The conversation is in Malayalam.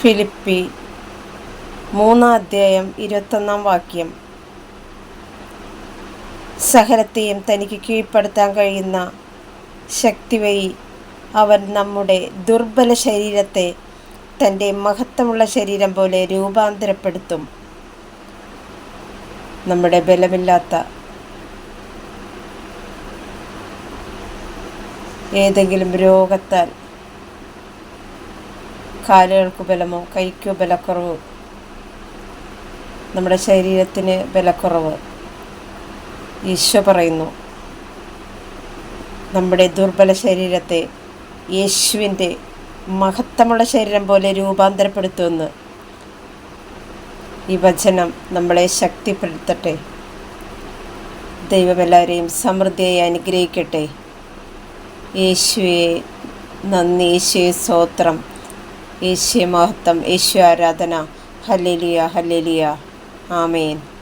ഫിലിപ്പി മൂന്നാം അധ്യായം ഇരുപത്തൊന്നാം വാക്യം. സഹനത്തെയും തനിക്ക് കീഴ്പ്പെടുത്താൻ കഴിയുന്ന ശക്തി വഴി അവൻ നമ്മുടെ ദുർബല ശരീരത്തെ തന്റെ മഹത്വമുള്ള ശരീരം പോലെ രൂപാന്തരപ്പെടുത്തും. നമ്മുടെ ബലമില്ലാത്ത ഏതെങ്കിലും രോഗത്താൽ കാലുകൾക്ക് ബലമോ കൈക്കോ ബലക്കുറവ് നമ്മുടെ ശരീരത്തിന് ബലക്കുറവ്. ഈശോ പറയുന്നു നമ്മുടെ ദുർബല ശരീരത്തെ യേശുവിന്റെ മഹത്തമുള്ള ശരീരം പോലെ രൂപാന്തരപ്പെടുത്തുമെന്ന് ഈ വചനം നമ്മളെ ശക്തിപ്പെടുത്തട്ടെ. ദൈവമെല്ലാവരെയും സമൃദ്ധിയായി അനുഗ്രഹിക്കട്ടെ. യേശുവെ നന്ദി. യേശുവെ സ്തോത്രം. യേശുവെ മഹത്വം. ഈശ്വ ആരാധന. ഹല്ലേലിയ ഹല്ലേലിയ. ആമേൻ.